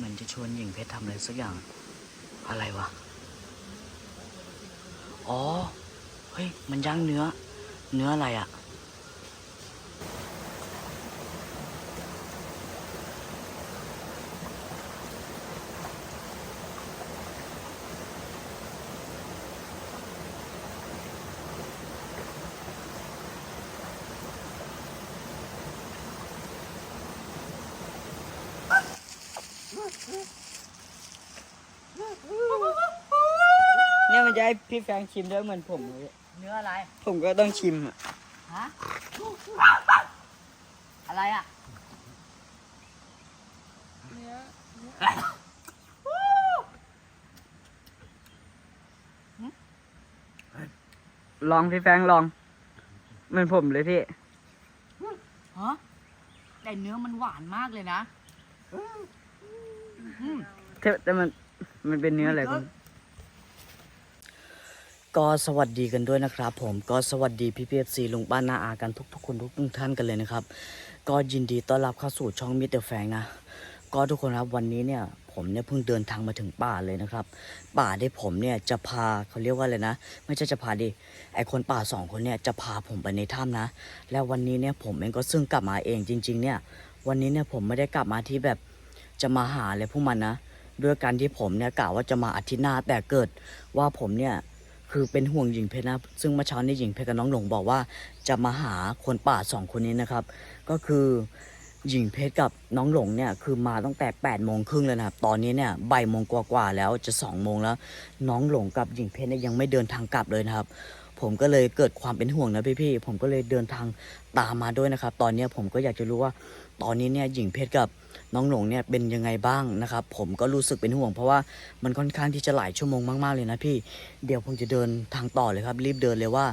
เหมือนจะชวนหญิงเพชรทำอะไรสักอย่าง อะไรวะ อ๋อ เฮ้ย มันย่างเนื้อ เนื้ออะไรอะ่ะ เนี่ยมันจะให้ พี่แฟงชิมด้วยเหมือนผมเลย เนื้ออะไร ผมก็ต้องชิมอะ ฮะ อะไรอะลองพี่แฟงลองเหมือนผมเลยพี่ ฮะแต่เนื้อมันหวานมากเลยนะแต่แต่มันมันเป็นเนื้ออะไรคุณ ก็สวัสดีกันด้วยนะครับผมก็สวัสดีพี่พีเอฟซีลุงป้านาอากันทุกๆคนทุกท่านกันเลยนะครับ ก็ยินดีต้อนรับเข้าสู่ช่องมิเตอร์แฟงนะ ก็ทุกคนครับวันนี้เนี่ยผมเนี่ยเพิ่งเดินทางมาถึงป่าเลยนะครับ ป่าที่ผมเนี่ยจะพาเขาเรียกว่าอะไรนะ ไม่ใช่จะพาดิไอคนป่าสองคนเนี่ยจะพาผมไปในถ้ำนะ แล้ววันนี้เนี่ยผมเองก็ซึ่งกลับมาเองจริง ๆ เนี่ย วันนี้เนี่ยผมไม่ได้กลับมาที่แบบจะมาหาอะไรพวกมันนะด้วยการที่ผมเนี่ยกะว่าจะมาอาทิตย์หน้าแต่เกิดว่าผมเนี่ย คือเป็นห่วงหญิงเพชรนะ ซึ่งเมื่อเช้านี้หญิงเพชรกับน้องหลงบอกว่า จะมาหาคนป่าสองคนนี้นะครับ ก็คือหญิงเพชรกับน้องหลงเนี่ยคือมาตั้งแต่8ปดโมงครึ่งเลยนะครับ ตอนนี้เนี่ยบ่ายโมงกว่าๆแล้วจะ2องโมงแล้ว น้องหลงกับหญิงเพชรเนี่ยยังไม่เดินทางกลับเลยนะครับ ผมก็เลยเกิดความเป็นห่วงนะพี่ๆผมก็เลยเดินทางตามมาด้วยนะครับ ตอนนี้ผมก็อยากจะรู้ว่า ตอนนี้เนี่ยหญิงเพชรกับ น้องหลงเนี่ยเป็นยังไงบ้างนะครับ ผมก็รู้สึกเป็นห่วงเพราะว่ามันค่อนข้างที่จะหลายชั่วโมงมากๆเลยนะพี่เดี๋ยวผมจะเดินทางต่อเลยครับ รีบเดินเลยว่า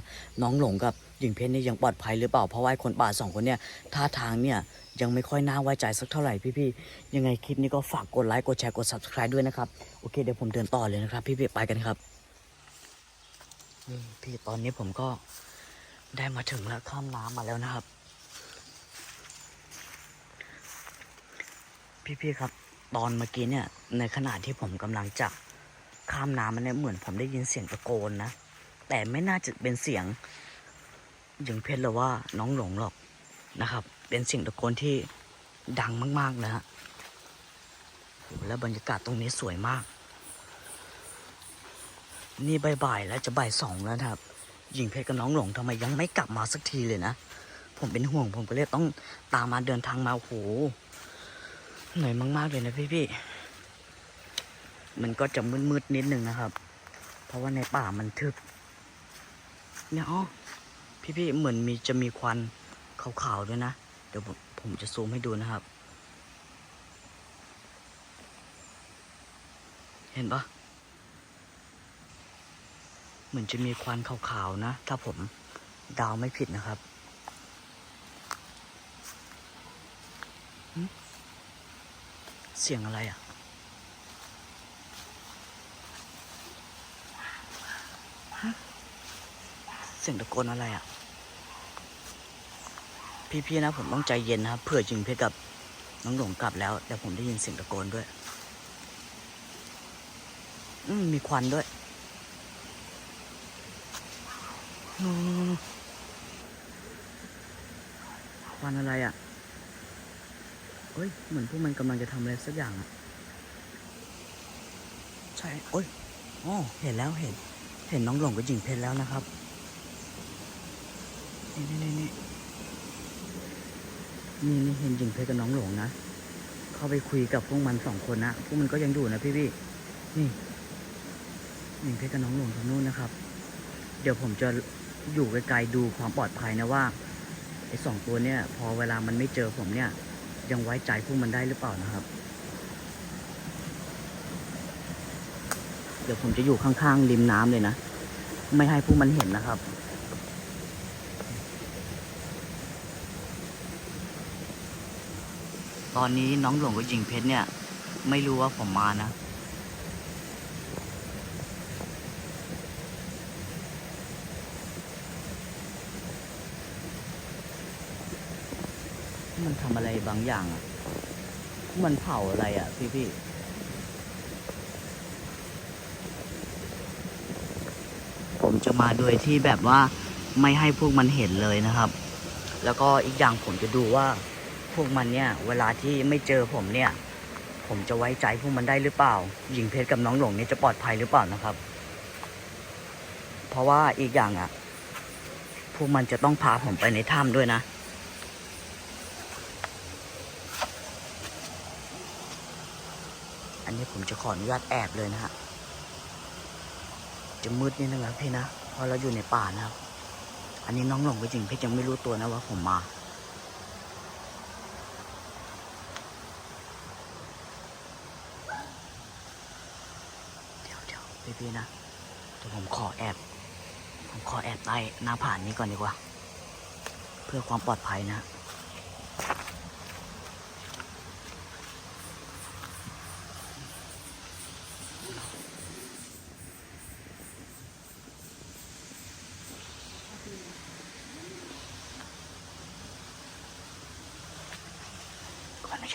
น้องหลงกับหญิงเพชรเนี่ยยังปลอดภัยหรือเปล่าเพราะว่าคนป่าสองคนเนี่ยท่าทางเนี่ยยังไม่ค่อยน่าไว้ใจสักเท่าไหร่พี่ๆยังไงคลิปนี้ก็ฝากกดไลค์กดแชร์กด subscribe ด้วยนะครับโอเคเดี๋ยวผมเดินต่อเลยนะครับ พี่ๆไปกันครับพี่ตอนนี้ผมก็ได้มาถึงแล้วข้ามน้ำมาแล้วนะครับ พี่ๆครับ ตอนเมื่อกี้เนี่ย ในขณะที่ผมกำลังจะข้ามน้ำมันเนี่ยเหมือนผมได้ยินเสียงตะโกนนะ แต่ไม่น่าจะเป็นเสียงหญิงเพชรหรือว่าน้องหลงหรอกนะครับ เป็นเสียงตะโกนที่ดังมากๆนะฮะโหแล้วบรรยากาศตรงนี้สวยมาก นี่บ่ายๆแล้วจะบ่ายสองแล้วครับ หญิงเพชรกับน้องหลงทำไมยังไม่กลับมาสักทีเลยนะ ผมเป็นห่วงผมก็เลยต้องตามมาเดินทางมาโอ้โห เหนื่อยมากๆเลยนะพี่ๆมันก็จะมืดๆนิดนึงนะครับ เพราะว่าในป่ามันทึบ เนี่ยอ๋อพี่เหมือนมีจะมีควันขาวๆด้วยนะ เดี๋ยวผมผมจะซูมให้ดูนะครับ เห็นปะเหมือนจะมีควันขาวๆนะ ถ้าผมดาวไม่ผิดนะครับเสียงอะไรอะ เสียงตะโกนอะไรอะ พี่ๆนะผมต้องใจเย็นนะครับเผื่อจิงเพชรกับน้องหลงกลับแล้วแต่ผมได้ยินเสียงตะโกนด้วย อืมมีควันด้วยควันอะไรอะ เอ้ย เหมือนพวกมันกำลังจะทำอะไรสักอย่างอะใช่โอ้ยอ๋อเห็นแล้วเห็น เห็นน้องหลงกับหญิงเพชรแล้วนะครับ นี่นี่นี่นี่นี่นี่เห็นหญิงเพชรกับน้องหลงนะ เข้าไปคุยกับพวกมันสองคนนะ พวกมันก็ยังอยู่นะพี่พี่นี่หญิงเพชรกับน้องหลงตรงนู้นนะครับ เดี๋ยวผมจะอยู่ไกลๆดูความปลอดภัยนะว่าไอ้สองตัวเนี่ย พอเวลามันไม่เจอผมเนี่ย ยังไว้ใจพวกมันได้หรือเปล่านะครับ เดี๋ยวผมจะอยู่ข้างๆริมน้ำเลยนะ ไม่ให้พวกมันเห็นนะครับตอนนี้น้องหลวงกับหญิงเพชรเนี่ย ไม่รู้ว่าผมมานะ มันทำอะไรบางอย่างอะ มันเผาอะไรอะ พี่พี่ผมจะมาโดยที่แบบว่าไม่ให้พวกมันเห็นเลยนะครับ แล้วก็อีกอย่างผมจะดูว่า พวกมันเนี่ย เวลาที่ไม่เจอผมเนี่ย ผมจะไว้ใจพวกมันได้หรือเปล่า หญิงเพชรกับน้องหลงเนี่ยจะปลอดภัยหรือเปล่านะครับ เพราะว่าอีกอย่างอะ พวกมันจะต้องพาผมไปในถ้ำด้วยนะ นนี้ผมจะขออนุญาตแอบเลยนะฮะ จะมืดนิดนึงนะพี่นะ เพราะเราอยู่ในป่านะครับ อันนี้น้องหลงก็จริงพี่ยังไม่รู้ตัวนะว่าผมมาเดี๋ยวเดี๋ยวพี่พี่ๆนะเดี๋ยวผมขอแอบ ผมขอแอบใต้หน้าผานนี้ก่อนดีกว่า เพื่อความปลอดภัยนะ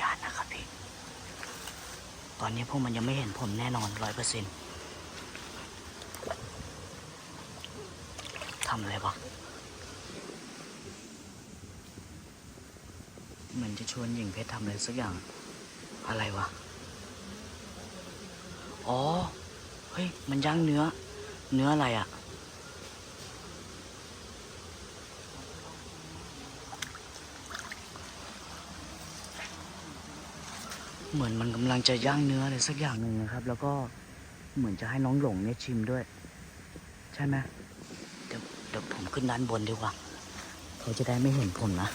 าตนะครับพี่ ตอนนี้พวกมันยังไม่เห็นผมแน่นอนร้อยเปอร์เซ็นต์ทำอะไรวะเหมือนจะชวนหญิงเพชรทำอะไรสักอย่าง อะไรวะ อ๋อ เฮ้ย มันย่างเนื้อ เนื้ออะไรอะ่ะ เหมือนมันกำลังจะย่างเนื้ออะไรสักอย่างหนึ่งนะครับ แล้วก็เหมือนจะให้น้องหลงเนี่ยชิมด้วย ใช่ไหมเดี๋ยวเดี๋ยวผมขึ้นด้านบนดีกว่า เขาจะได้ไม่เห็นผมนะ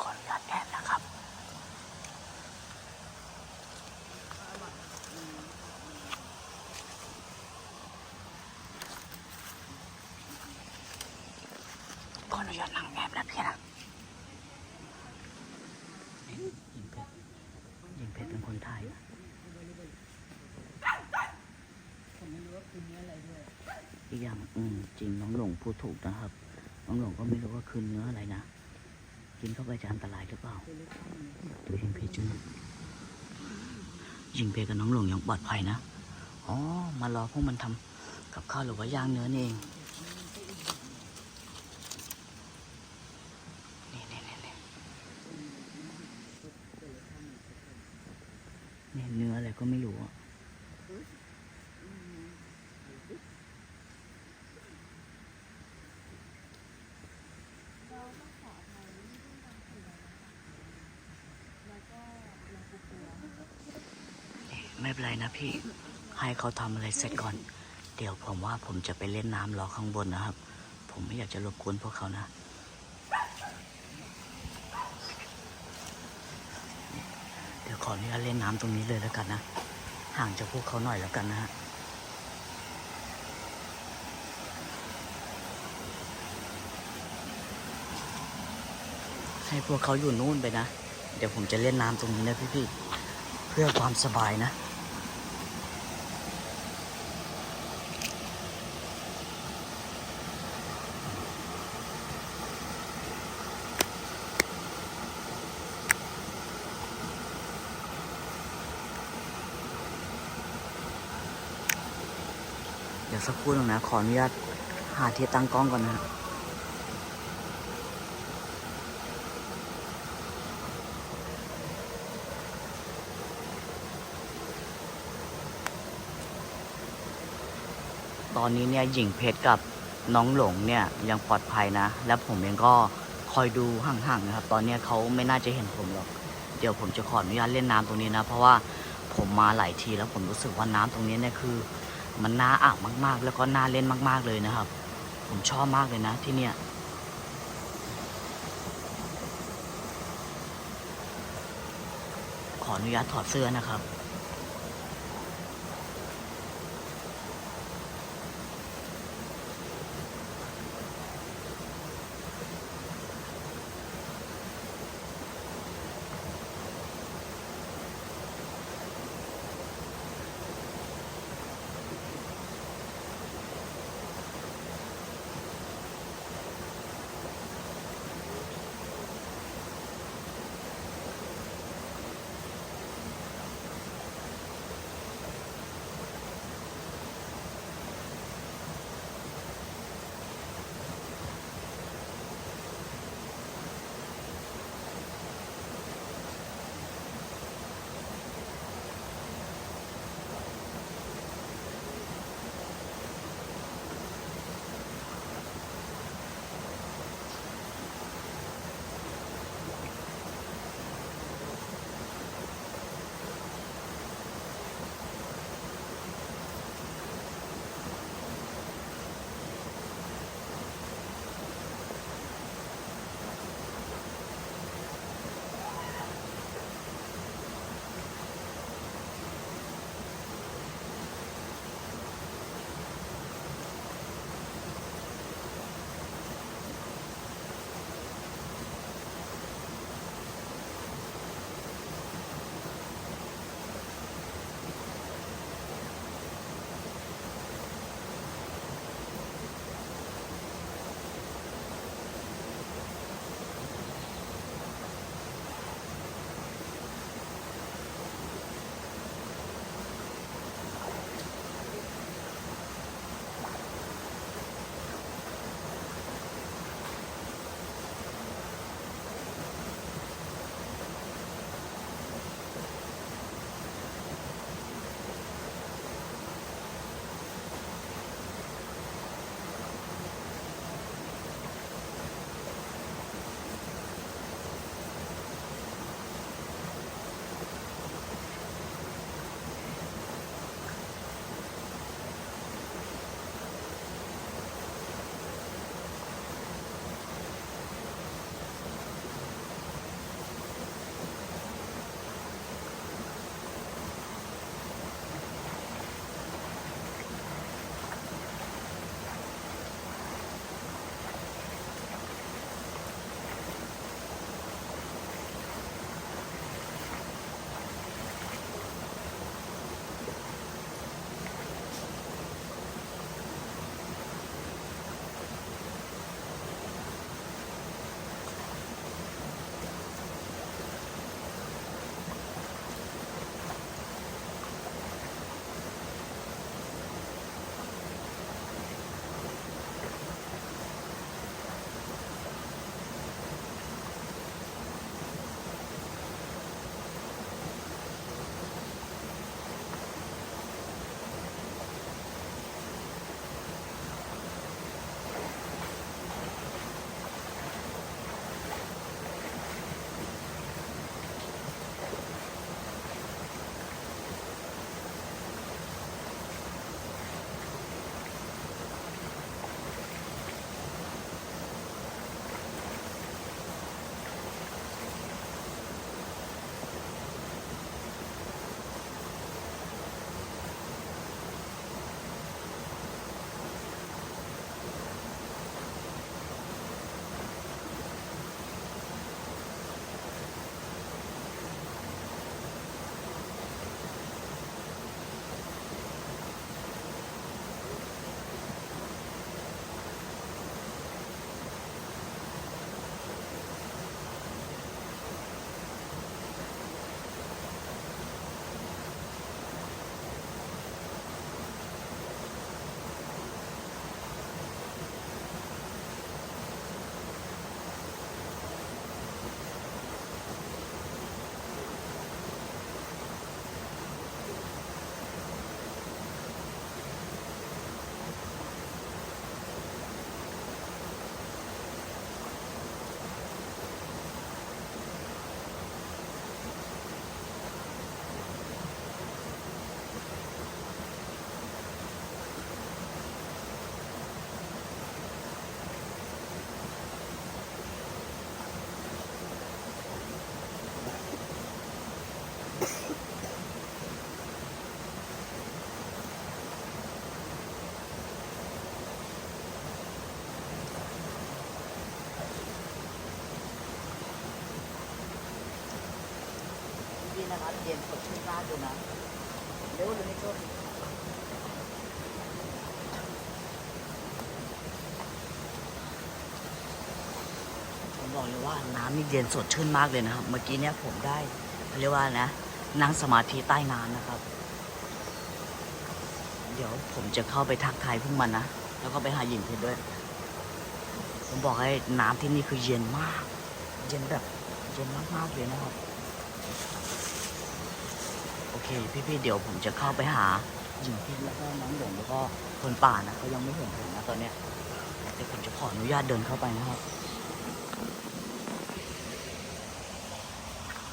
ขออนุญาตแอบนะครับ ขออนุญาตนั่งแอบนะพี่นะหญิงเพชรหญิงเพชรเป็นคนไทยนะอีกอย่างอืมจริงน้องหลง พูดถูกนะครับน้องหลงก็ไม่รู้ว่าคืนเนื้ออะไรนะ กินเข้าไปจะอันตรายหรือเปล่าดูหญิงเพชรจุนหญิงเพกับน้องหลงยังปลอดภัยนะ อ๋อ มารอพวกมันทำกับข้าวหรือว่าย่างเนื้อเองนี่นี่นี่นี่เนื้ออะไรก็ไม่รู้อะนี่ ไม่เป็นไรนะพี่ ให้เขาทำอะไรเสร็จก่อน เดี๋ยวผมว่าผมจะไปเล่นน้ำรอข้างบนนะครับ ผมไม่อยากจะรบกวนพวกเขานะ เดี๋ยวขออนุญาตเล่นน้ำตรงนี้เลยแล้วกันนะ ห่างจากพวกเขาหน่อยแล้วกันนะฮะให้พวกเขาอยู่นู่นไปนะ เดี๋ยวผมจะเล่นน้ำตรงนี้นะพี่ๆ เพื่อความสบายนะ ยวสักครู่หนึงนะ ขออนุญาตหาที่ตั้งกล้องก่อนนะตอนนี้เนี่ยหญิงเพชรกับน้องหลงเนี่ยยังปลอดภัยนะ และผมเองก็คอยดูห่างๆนะครับ ตอนนี้เขาไม่น่าจะเห็นผมหรอก เดี๋ยวผมจะขออนุญาตเล่นน้ำตรงนี้นะ เพราะว่าผมมาหลายทีแล้วผมรู้สึกว่าน้ำตรงนี้เนี่ยคือ มันน่าอ่างมาก ๆ แล้วก็น่าเล่นมาก ๆเลยนะครับ ผมชอบมากเลยนะที่เนี่ยขออนุญาตถอดเสื้อนะครับ นะครับเย็นสดชื่นมากเลยนะเร็วเลยนี่ก็ผมบอกเลยว่าน้ำนี่เย็นสดชื่นมากเลยนะครับ เมื่อกี้เนี่ยผมได้เขาเรียกว่านะนั่งสมาธิใต้น้ำนะครับ เดี๋ยวผมจะเข้าไปทักทายพวกมันนะ แล้วก็ไปหาหญิงเพชรด้วย ผมบอกให้น้ำที่นี่คือเย็นมาก เย็นแบบเย็นมากๆเลยนะครับ พี่พี่เดี๋ยวผมจะเข้าไปหาหญิงที่แล้วก็น้องหลงแล้วก็คนป่านะเขายังไม่เห็นผมนะตอนเนี้ยแต่ผมจะขออนุญาตเดินเข้าไปนะครับ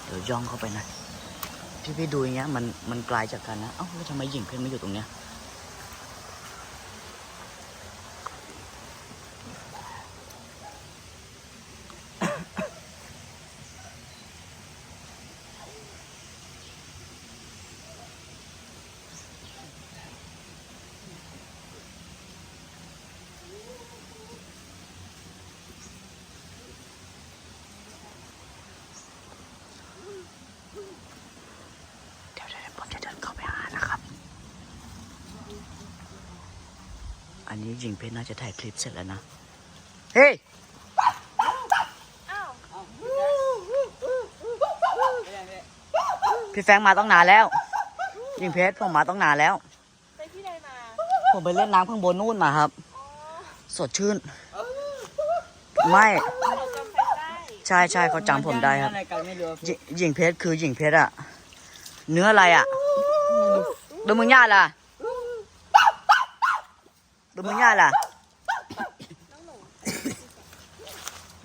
เดี๋ยวย่องเข้าไปนะ พี่พี่ดูอย่างเงี้ยมันมันไกลจากกันนะ เอ้าแล้วทำไมหญิงเพชรไม่อยู่ตรงเนี้ย เดี๋ยวเดี๋ยวผมจะเดินเข้าไปหานะครับ อันนี้หญิงเพชรน่าจะถ่ายคลิปเสร็จแล้วนะ เฮ้ยพี่แฟรงค์มาต้องนานแล้วหญิงเพชรผมมาต้องนานแล้ว ไปที่ใดมา ผมไปเล่นน้ำข้างบนนู่นมาครับอ๋อสดชื่น ไม่เราจำเป็นได้ใช่ใช่เขาจำผมได้ครับอะไรกันไม่รู้หญิหญิงเพชรคือหญิงเพชรอะเนื้ออะไรอะดูมึงย่าล่ะ ดูมึงย่าล่ะ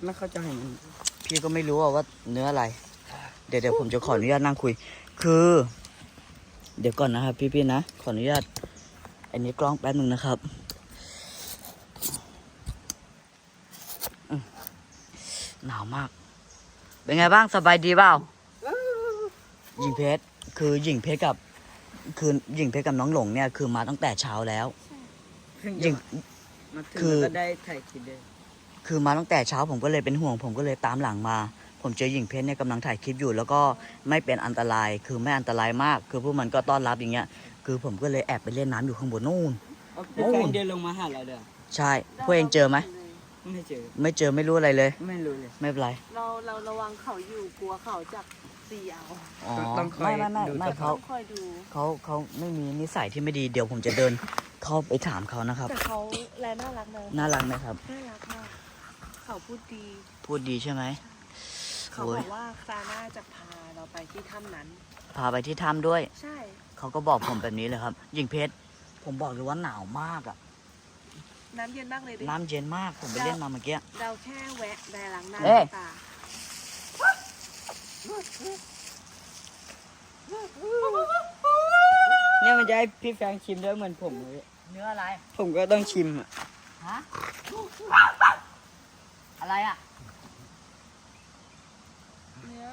ไม่เข้าใจมันพี่ก็ไม่รู้อะว่าเนื้ออะไร เดี๋ยวเดี๋ยวผมจะขออนุญาตนั่งคุย คือ เดี๋ยวก่อนนะครับพี่พี่ๆนะ ขออนุญาต อันนี้กล้องแป๊บหนึ่งนะครับอืมหนาวมาก เป็นไงบ้างสบายดีเปล่าหญิงเพชร คือหญิงเพชรกับ คือหญิงเพชรกับน้องหลงเนี่ย คือมาตั้งแต่เช้าแล้ว หญิงมาถึงคือก็ได้ถ่ายคลิปเลยคือมาตั้งแต่เช้าผมก็เลยเป็นห่วง ผมก็เลยตามหลังมา ผมเจอหญิงเพชรเนี่ยกำลังถ่ายคลิปอยู่ แล้วก็ไม่เป็นอันตราย คือไม่อันตรายมาก คือพวกมันก็ต้อนรับอย่างเงี้ย คือผมก็เลยแอบไปเล่นน้ำอยู่ข้างบนนู่นเอาพี่แฟนเดินลงมาหาเราเด้อใช่พวกเองเจอไหมไม่เจอ ไม่เจอไม่รู้อะไรเลย ไม่รู้เลย ไม่เป็นไร เราเราระวังเขาอยู่กลัวเขาจั บเสียวอ๋อต้องคอยไม่ไม่ไม่ดูไม่ตลอดเขาต้องคอยดู เขาเขาไม่มีนิสัยที่ไม่ดีเดี๋ยวผมจะเดินเข้าไปถามเขานะครับ แต่เขาแลน่ารักนะน่ารักไหมครับ น่ารักมากเขาพูดดี พูดดีใช่ไหมเขาโอ้บยอกว่าซาน่าจะพาเราไปที่ถ้ำนั้น พาไปที่ถ้ำด้วย ใช่ เขาก็บอกผมแบบนี้เลยครับหญิงเพชร ผมบอกเลยว่าหนาวมากอะน้ำเย็นมากเลยดิ น้ำเย็นมาก ผมไปเล่นมาเมื่อกี้ เราแค่แวะแดล้างหน้าเอ๊ะตา เนี่ยมันจะให้พี่แฟนชิมด้วยเหมือนผมเลย เนื้ออะไร ผมก็ต้องชิมอะ ฮะ อะไรอะ เนื้อ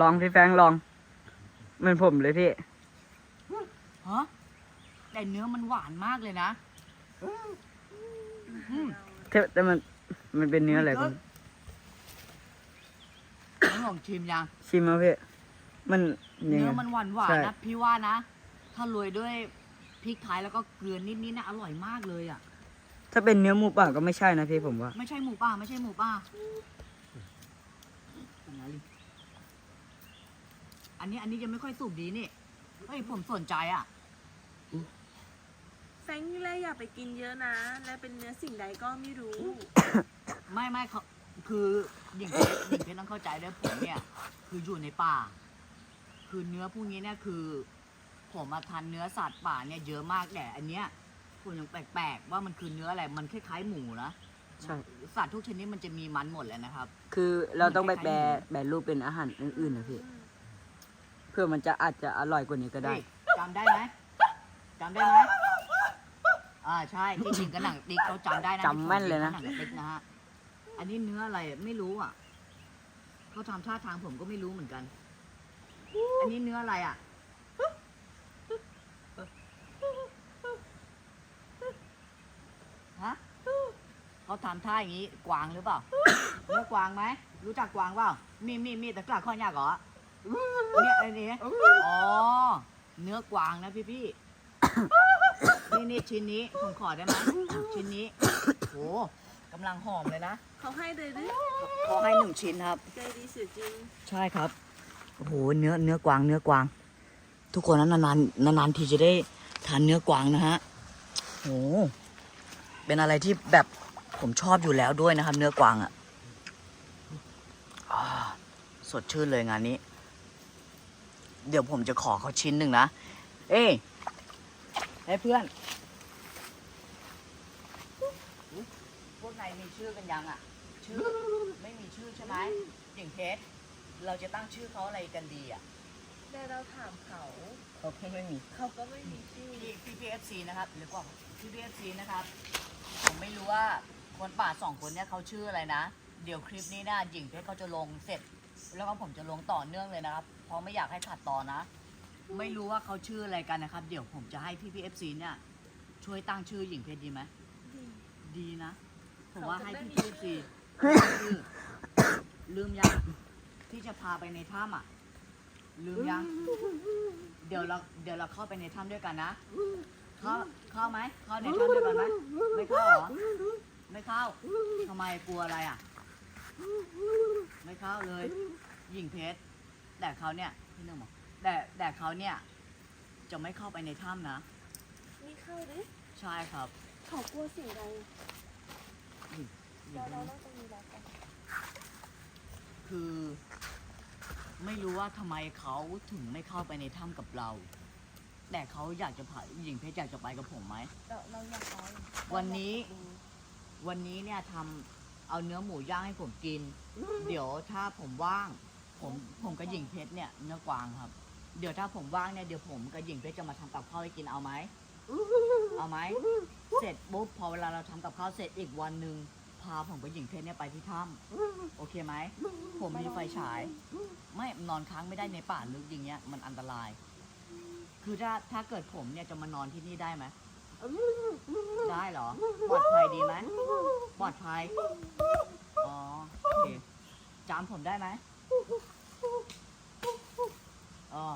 ลองพี่แฟงลองเหมือนผมเลยพี่ ฮะ แต่เนื้อมันหวานมากเลยนะ แต่แต่มันมันเป็นเนื้ออะไรกันน้องลองชิมยังชิมมาพี่มันยังเนื้ไงอมันหวานหวานใช่ นะพี่ว่านะ ถ้าโรยด้วยพริกไทยแล้วก็เกลือนิดๆนะอร่อยมากเลยอะ ถ้าเป็นเนื้อหมูป่าก็ไม่ใช่นะพี่ผมว่า ไม่ใช่หมูป่าไม่ใช่หมูป่าอันนี้อันนี้ยังไม่ค่อยสุกดีนี่เฮ้ยผมสนใจอะแฟรงค์แรกอย่าไปกินเยอะนะ และเป็นเนื้อสิ่งใดก็ไม่รู้ ไม่ไม่เขาคือหญิงเพชรหญิงเพชรต้องเข้าใจด้วยผมเนี่ย คืออยู่ในป่า คือเนื้อพวกนี้เนี่ยคือ ผมมาทานเนื้อสัตว์ป่าเนี่ยเยอะมากแต่อันเนี้ยผมยังแปลกๆ ว่ามันคือเนื้ออะไรมันคล้ายๆหมูนะใช่ สัตว์ทุกชนิดมันจะมีมันหมดเลยนะครับ คือเราต้องไปคแปรล้ายๆหมูแปรรูปเป็นอาหารอื่นๆนะพี่ เพื่อมันจะอาจจะอร่อยกว่านี้ก็ได้เฮ้ยจำได้ไหมจำได้ไหม อ่าใช่ที่จริงกันหนังติ๊กเขาจำได้นะจำแม่นเลยนะ หนังติ๊กนะฮะอันนี้เนื้ออะไรไม่รู้อะเขาทำท่าทางผมก็ไม่รู้เหมือนกัน อันนี้เนื้ออะไรอะฮะเขาทำท่าอย่างนี้กวางหรือเปล่าเนื้อกวางไหมรู้จักกวางเปล่ามีมีมีแต่กล้าข้อยากเหรอเนี่ยไอ้นี่อ๋อเนื้อกวางนะพี่พี่ๆ นี่นี่ชิ้นนี้ผมขอได้ไหมชิ้นนี้โหกำลังหอมเลยนะเขาให้เลยดิขอให้หนึ่งชิ้นครับใจดีเสียจริงใช่ครับโอ้โหเนื้อเนื้อกวางเนื้อกวาง ทุกคนนะนานๆนานๆทีจะได้ทานเนื้อกวางนะฮะโอ้โหเป็นอะไรที่แบบผมชอบอยู่แล้วด้วยนะครับ เนื้อกวางอะ่ะอ่าสดชื่นเลยงานนี้ เดี๋ยวผมจะขอเขาชิ้นหนึ่งนะ เอ้ย ให้เพื่อน พวกนายมีชื่อกันยังอะ ชื่อ ไม่มีชื่อใช่ไหมอย่างเพชรเราจะตั้งชื่อเขาอะไรกันดีอะ แต่เราถามเขา เขาเพิ่งไม่มี เขาก็ไม่มีชื่อ พี่พี่พีเอฟซีนะครับหรือว่าพี่พีเอฟซีนะครับ ผมไม่รู้ว่าคนป่าสองคนเนี่ยเขาชื่ออะไรนะ เดี๋ยวคลิปนี้นะหญิงเพชรเขาจะลงเสร็จ แล้วก็ผมจะลงต่อเนื่องเลยนะครับ เพราะไม่อยากให้ขาดตอนนะ ไม่รู้ว่าเขาชื่ออะไรกันนะครับ เดี๋ยวผมจะให้พี่พีเอฟซีเนี่ยช่วยตั้งชื่อหญิงเพชรดีไหมดีดีนะ ผมว่าให้เขาจะพี่ไม่พีมีเอฟซีชื่อลืมยังที่จะพาไปในถ้ำอะ ลืมยัง เดี๋ยวเราเดี๋ยวเราเข้าไปในถ้ำด้วยกันนะเข้าเข้าไหมเข้าในถ้ำด้วยกันไหมไม่เข้าเหรอไม่เข้าทำไมกลัวอะไรอะ ไม่เข้าเลย หญิงเพชรแต่เขาเนี่ยพี่นึงบอก แต่แต่เขาเนี่ยจะไม่เข้าไปในถ้ำนะนี่เข้าดิใช่ครับเขากลัวสิ่งใดหญิงหญิเรางเราต้องมีรักกันคือ ไม่รู้ว่าทำไมเขาถึงไม่เข้าไปในถ้ำกับเรา แต่เขาอยากจะพาหญิงเพชรอยากจะไปกับผมไหม เราเราอยากไปวันนี้เราอยากดูวันนี้เนี่ยทำเอาเนื้อหมูย่างให้ผมกิน เดี๋ยวถ้าผมว่าง ผมผมกับหญิงเพชรเนี่ยเนื้อกวางครับ เดี๋ยวถ้าผมว่างเนี่ยเดี๋ยวผมกับหญิงเพชรจะมาทำกับข้าวให้กินเอาไหมเอาไหมเสร็จปุ๊บพอเวลาเราทำกับข้าวเสร็จอีกวันหนึ่งพาผมกับหญิงเพชรเนี่ยไปที่ถ้ำโอเคไหมผมมีไฟฉาย ไม่นอนค้างไม่ได้ในป่าลึกอย่างเงี้ยมันอันตราย คือถ้าถ้าเกิดผมเนี่ยจะมานอนที่นี่ได้ไหมได้เหรอปลอดภัยดีไหมปลอดภัยอ๋อโอเคจำผมได้ไหม อ๋อ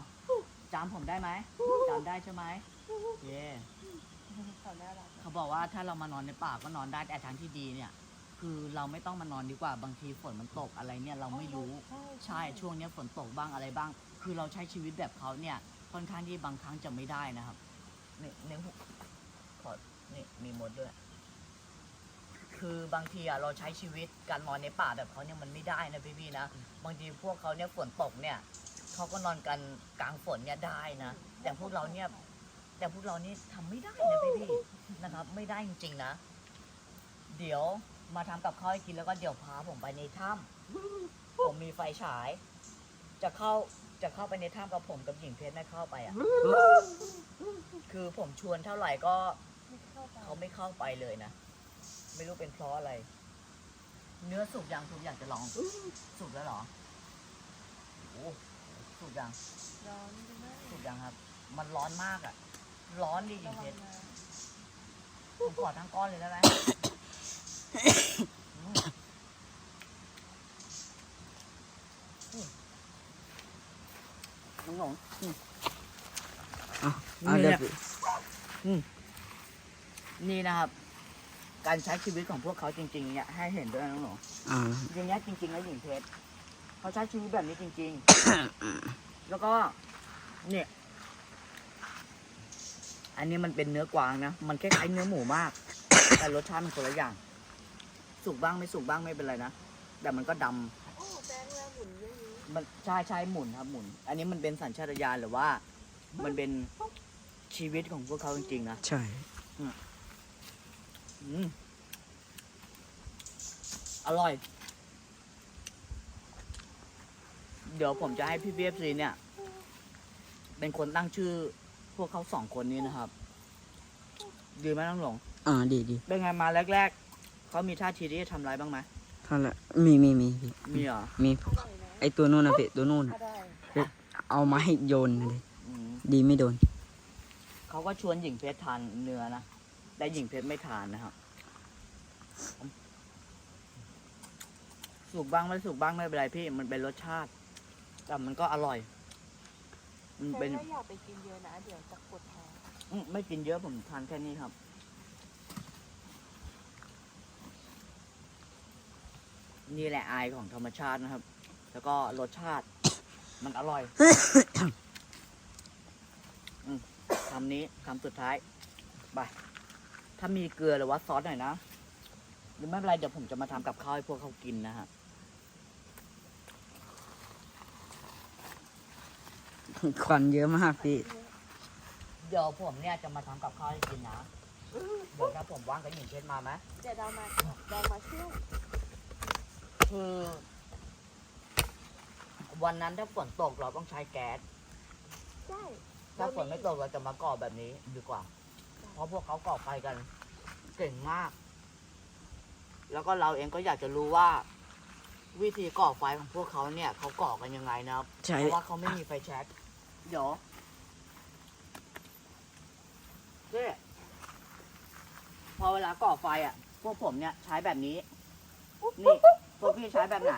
จำผมได้ไหมจำได้ใช่ไหมเย่เขาน่ารักเขาบอกว่าถ้าเรามานอนในป่าก็นอนได้แต่ทางที่ดีเนี่ย คือเราไม่ต้องมานอนดีกว่าบางทีฝนมันตกอะไรเนี่ยเราไม่รู้ใช่ช่วงเนี้ยฝนตกบ้างอะไรบ้าง คือเราใช้ชีวิตแบบเขาเนี่ย ค่อนข้างที่บางครั้งจะไม่ได้นะครับนี่นี่หุขอนี่มีมดด้วย คือบางทีอะเราใช้ชีวิตการนอนในป่าแบบเขาเนี่ยมันไม่ได้นะพี่พี่ๆนะบางทีพวกเขาเนี่ยฝนตกเนี่ย เขาก็นอนกันกลางฝนเนี่ยได้นะ แต่พวกเราเนี่ย แต่พวกเรานี่ทำไม่ได้นะพี่พี่ๆนะครับ ไม่ได้จริงๆนะ เดี๋ยวมาทำกับข้าวให้กินแล้วก็เดี๋ยวพาผมไปในถ้ำผมมีไฟฉาย จะเข้าจะเข้าไปในถ้ำกับผมกับหญิงเพชรไม่เข้าไปอะ คือผมชวนเท่าไหร่ก็ไม่เข้าไปเขาไม่เข้าไปเลยนะ ไม่รู้เป็นเพราะอะไร เนื้อสุกยังทุกอย่างจะลอง สุกแล้วเหรอโอ้ สุกยังร้อนจังเลยสุกยังครับ มันร้อนมากอะ ร้อนดิหญิระงวัเพงชรนะผมขอทั้งก้อนเลยได้ไหมอืมอืมน้องหลงอืมอะนี่เอาเดี๋ยวเนี่ยนี่นะครับ การใช้ชีวิตของพวกเขาจริงๆเนี่ยให้เห็นด้วยนะน้องหลงอ่าอย่างเงี้ยจริงๆแล้วหญิงเพชร เขาใช้ชีวิตแบบนี้จริง ๆ แล้วก็ เนี่ย อันนี้มันเป็นเนื้อกวางนะ มันคล้ายๆเนื้อหมูมาก แต่รสชาติมันคนละอย่าง สุกบ้างไม่สุกบ้างไม่เป็นไรนะ แต่มันก็ดำโอ้แป้งแล้วหมุนเยอะมันใช่ใช่หมุนครับหมุน อันนี้มันเป็นสัญชาตญาณหรือว่า มันเป็นชีวิตของพวกเขาจริงๆนะ ใช่ อืม อร่อย เดี๋ยวผมจะให้พี่เบียซีเนี่ย เป็นคนตั้งชื่อ พวกเขาสองคนนี้นะครับ ดีไหมน้องหลง อ่าดีดีเป็นไงมาแรก ๆ เขามีท่าทีที่จะทำร้ายบ้างไหมเท่าไหร่มีมีมีพี่มีเหรอมีๆอร่อยนะไอตัวนู้นนะพี่ตัวนู้นอน่ะร่อยเอามาให้โยนเลยอืมดีไม่โดน เขาก็ชวนหญิงเพชรทานเนื้อนะ แต่หญิงเพชรไม่ทานนะครับ สุกบ้างไม่สุกบ้างไม่เป็นไรพี่ มันเป็นรสชาติ แต่มันก็อร่อย มันแต่เป็นว่าอย่าไปกินเยอะนะเดี๋ยวจะปวดท้องอืมไม่กินเยอะผมทานแค่นี้ครับ นี่แหละอายของธรรมชาตินะครับ แล้วก็รสชาติ มันอร่อย อืมคำนี้คำสุดท้ายไปถ้ามีเกลือหรือว่าซอสหน่อยนะหรือไม่เป็นไรเดี๋ยวผมจะมาทำกับข้าวให้พวกเขากินนะฮะ ควันเยอะมากพี่ เดี๋ยวผมเนี่ยจะมาทำกับข้าวให้กินนะ เดี๋ยวถ้าผมว่างกับหญิงเพชรมาไหมเดี๋ยวเรามาเรามาช่วยคือวันนั้นถ้าฝนตกเราต้องใช้แก๊ส ใช่ถ้าฝนไม่ตกเราจะมาก่อแบบนี้ดีกว่า เพราะพวกเขาก่อไฟกัน เก่งมาก แล้วก็เราเองก็อยากจะรู้ว่า วิธีก่อไฟของพวกเขาเนี่ยเขาก่อกันยังไงนะครับ ใช่ เพราะว่าเขาไม่มีไฟแช็ก เดี๋ยวนี่พอเวลาก่อไฟอะ พวกผมเนี่ยใช้แบบนี้ นี่พวกพี่ใช้แบบไหน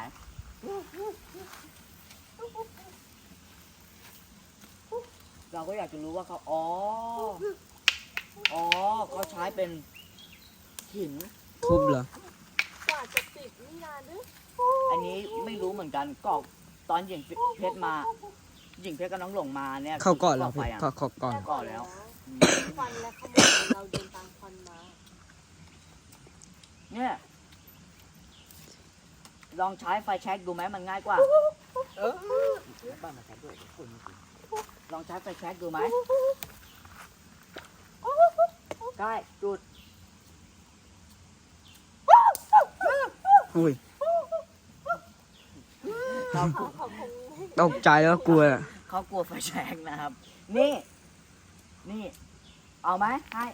เราก็อยากจะรู้ว่าเขาอ๋อ อ๋อเขาใช้เป็นหิน ทุบเหรอ กว่าจะติดนี่นานด้วยอันนี้ไม่รู้เหมือนกันก่อตอนหญิงเพชรมา หญิงเพชรกับน้องหลงมาเนี่ยเข้าก่อนแล้วไฟพี่อะ เขาเขาก่อน ก่อนแล้ว ควันและขโมยเราเดินตามควันมา เนี่ย ลองใช้ไฟแช็กดูไหมมันง่ายกว่าป้ามาใช้ด้วยเดี๋ยวคนไม่กินลองใช้ไฟแช็กดูไหมได้จุด อุ้ยเขาเขาเขาคง ตกใจแล้วกลัวอะเขากลัวไฟแช็กนะครับ นี่ นี่ เอาไหมให้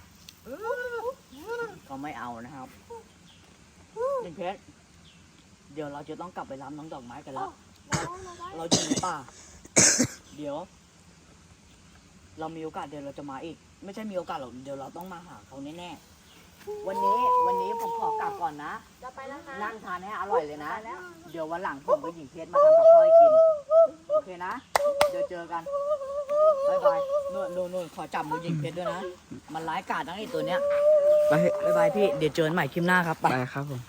เขาไม่เอานะครับหญิงเพชรเดี๋ยวเราจะต้องกลับไปรับน้องดอกไม้กันแล้วเราได้เราได้เราอยู่ในป่า เดี๋ยว เรามีโอกาสเดี๋ยวเราจะมาอีก ไม่ใช่มีโอกาสหรอกเดี๋ยวเราต้องมาหาเขาแน่ๆวันนี้วันนี้ผมขอกลับก่อนนะเราไปแล้วนะนั่งทานให้อร่อยเลยนะไปแล้วเดี๋ยววันหลังผมกับหญิงเพชรมาทำกับข้าวให้กินโอ เคนะ เดี๋ยวเจอกันบายบายนู่นนู่นนู่นขอจับมือหญิงเพชรด้วยนะ มันร้ายกาจทั้งไอ้ตัวเนี้ยไปเถอะบายบายพี่ เดี๋ยวเจอกันใหม่คลิปหน้าครับ ไปครับผม